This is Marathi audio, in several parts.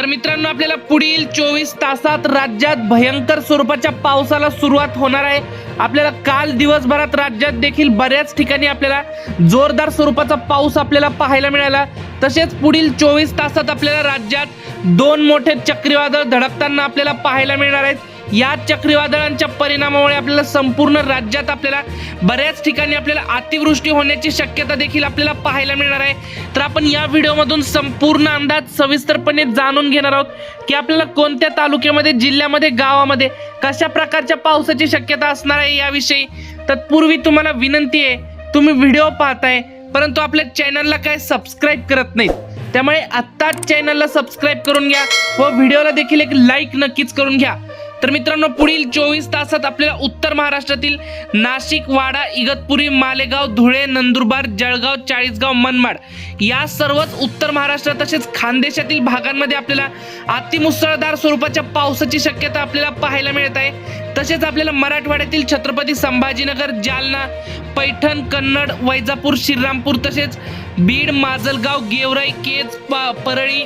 तर मित्रांनो आपल्याला पुढील चोवीस तासात राज्यात भयंकर स्वरूपाच्या पावसाला सुरुवात होणार आहे. आपल्याला काल दिवसभरात राज्यात देखील बऱ्याच ठिकाणी आपल्याला जोरदार स्वरूपाचा पाऊस आपल्याला पाहायला मिळाला. तसेच पुढील चोवीस तासात आपल्याला राज्यात दोन मोठे चक्रीवादळ धडकताना आपल्याला पाहायला मिळणार आहेत. या चक्रीवादळांच्या परिणामामुळे आपल्याला संपूर्ण राज्यात आपल्याला बऱ्याच ठिकाणी आपल्याला अतिवृष्टी होण्याची शक्यता देखील आपल्याला पाहायला मिळणार आहे. तर आपण या व्हिडिओमधून संपूर्ण अंदाज सविस्तरपणे जाणून घेणार आहोत की आपल्याला कोणत्या तालुक्यामध्ये जिल्ह्यामध्ये गावामध्ये कशा प्रकारच्या पावसाची शक्यता असणार आहे याविषयी तत्पूर्वी तुम्हाला विनंती आहे तुम्ही व्हिडिओ पाहताय परंतु आपल्या चॅनलला काय सबस्क्राईब करत नाहीत त्यामुळे आत्ताच चॅनलला सबस्क्राईब करून घ्या व व्हिडिओला देखील एक लाईक नक्कीच करून घ्या. तर मित्रांनो पुढील चोवीस तासात आपल्याला उत्तर महाराष्ट्रातील नाशिक वाडा इगतपुरी मालेगाव धुळे नंदुरबार जळगाव चाळीसगाव मनमाड या सर्वच उत्तर महाराष्ट्र तसेच खानदेशातील भागांमध्ये आपल्याला अतिमुसळधार स्वरूपाच्या पावसाची शक्यता आपल्याला पाहायला मिळत आहे. तसेच आपल्याला मराठवाड्यातील छत्रपती संभाजीनगर जालना पैठण कन्नड वैजापूर श्रीरामपूर तसेच बीड माजलगाव गेवराई केज प- परळी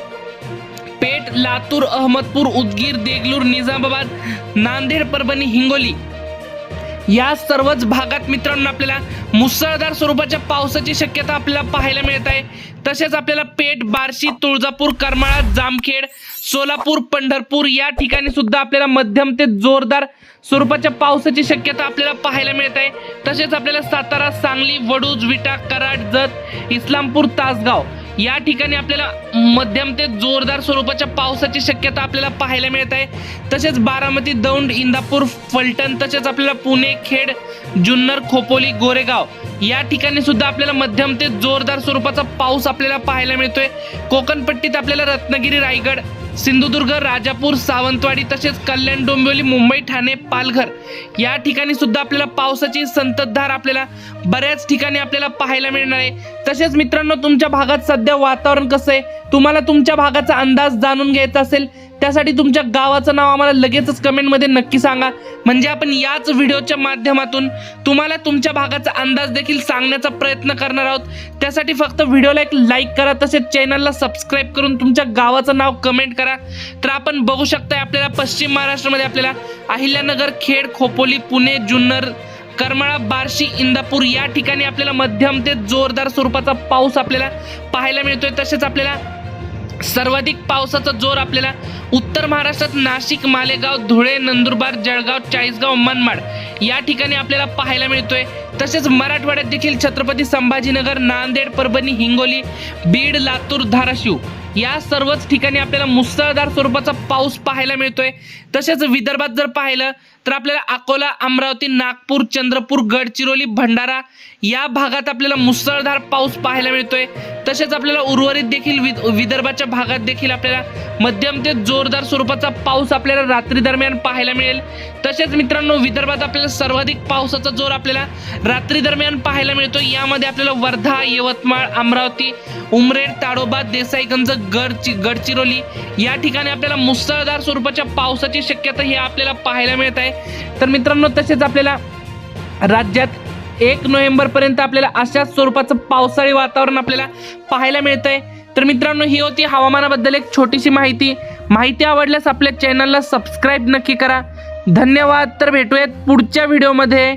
पेठ लातूर अहमदपूर उदगीर देगलूर निजामाबाद नांदेड परभणी हिंगोली. या सर्वच भागात मित्रांनो आपल्याला मुसळधार स्वरूपाच्या पावसाची शक्यता आपल्याला पाहायला मिळत आहे. तसेच आपल्याला पेठ बार्शी तुळजापूर करमाळा जामखेड सोलापूर पंढरपूर या ठिकाणी सुद्धा आपल्याला मध्यम ते जोरदार स्वरूपाच्या पावसाची शक्यता आपल्याला पाहायला मिळत आहे. तसेच आपल्याला सातारा सांगली वडूज विटा कराड जत इस्लामपूर तासगाव या ठिकाणी आपल्याला मध्यम ते जोरदार स्वरूपाच्या पावसाची शक्यता आपल्याला पाहायला मिळत आहे. तसेच बारामती दौंड इंदापूर फलटण तसेच आपल्याला पुणे खेड जुन्नर खोपोली गोरेगाव या ठिकाणी सुद्धा आपल्याला मध्यम ते जोरदार स्वरूपाचा पाऊस आपल्याला पाहायला मिळतोय. कोकणपट्टीत आपल्याला रत्नागिरी रायगड सिंधुदुर्ग राजापूर सावंतवाडी तसेच कल्याण डोंबिवली मुंबई ठाणे पालघर या ठिकाणी सुद्धा आपल्याला पावसाची संततधार आपल्याला बऱ्याच ठिकाणी आपल्याला पाहायला मिळणार आहे. तसेच मित्रांनो तुमच्या भागात सध्या वातावरण कसं आहे? तुम्हाला तुमच्या भागाचा अंदाज जाणून घ्यायचा असेल त्यासाठी तुमच्या गावाचं नाव आम्हाला लगेचच कमेंटमध्ये नक्की सांगा. म्हणजे आपण याच व्हिडिओच्या माध्यमातून तुम्हाला तुमच्या भागाचा अंदाज देखील सांगण्याचा प्रयत्न करणार आहोत. त्यासाठी फक्त व्हिडिओला एक लाईक करा तसेच चॅनलला सबस्क्राईब करून तुमच्या गावाचं नाव कमेंट करा. तर आपण बघू शकताय आपल्याला पश्चिम महाराष्ट्रामध्ये आपल्याला अहिल्यानगर खेड खोपोली पुणे जुन्नर करमाळा बार्शी इंदापूर या ठिकाणी आपल्याला मध्यम ते जोरदार स्वरूपाचा पाऊस आपल्याला पाहायला मिळतोय. तसेच आपल्याला सर्वाधिक पावसाचा जोर आपल्याला उत्तर महाराष्ट्रात नाशिक मालेगाव धुळे नंदुरबार जळगाव चाळीसगाव मनमाड या ठिकाणी आपल्याला पाहायला मिळतोय. तसेच मराठवाड्यात देखील छत्रपती संभाजीनगर नांदेड परभणी हिंगोली बीड लातूर धाराशिव या सर्वच ठिकाणी आपल्याला मुसळधार स्वरूपाचा पाऊस पाहायला मिळतोय. तसेच विदर्भात जर पाहिलं तर आपल्याला अकोला अमरावती नागपूर चंद्रपूर गडचिरोली भंडारा या भागात आपल्याला मुसळधार पाऊस पाहायला मिळतोय. तसेच आपल्याला उर्वरित देखील विद- विदर्भाच्या भागात देखील आपल्याला मध्यम ते जोरदार स्वरूपाचा पाऊस आपल्याला रात्री दरम्यान पाहायला मिळेल. तसेच मित्रांनो विदर्भात आपल्याला सर्वाधिक पावसाचा जोर आपल्याला रात्री दरम्यान पाहायला मिळतो यामध्ये आपल्याला वर्धा यवतमाळ अमरावती उमरेड ताडोबा देसाईगंज गडचि गडचिरोली या ठिकाणी आपल्याला मुसळधार स्वरूपाच्या पावसाची शक्यता ही आपल्याला पाहायला मिळत आहे. तर मित्रांनो तसेच आपल्याला राज्यात एक नोव्हेंबर पर्यंत आपल्याला अशाच स्वरूपाचं पावसाळी वातावरण आपल्याला पाहायला मिळत आहे तर मित्रांनो ही होती हवामानाबद्दल एक छोटीशी माहिती. माहिती आवडल्यास आपल्या चॅनलला सबस्क्राईब नक्की करा. धन्यवाद. तर भेटूयात पुढच्या व्हिडिओमध्ये